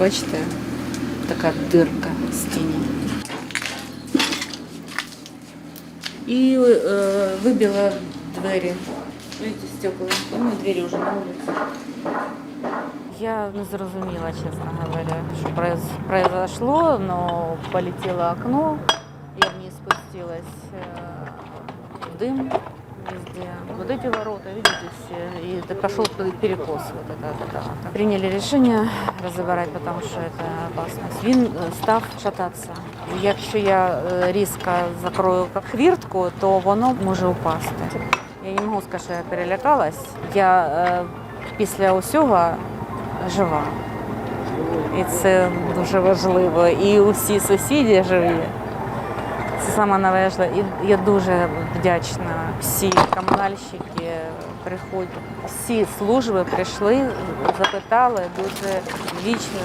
бачите, така дирка в стіні. І е, вибила двері. Видите, стекла. Ну, і двері вже на вулиці. Я не зрозуміла, чесно говоря, що произ- произошло, но полетело окно, я вниз спустилась, э, дым везде. Вот эти ворота, видите, все, и это пошел перекос вот это, вот это, вот. Приняли решение розбирати, тому що це опасність. Він е, став шататися. Якщо я е, різко закрою хвіртку, то воно може упасти. Я не можу сказати, що я перелякалась. Я е, після усього жива. І це дуже важливо. І усі сусіди живі. Це саме належне. І я дуже вдячна. Всі комунальщики приходять, всі служби прийшли, запитали дуже вічно.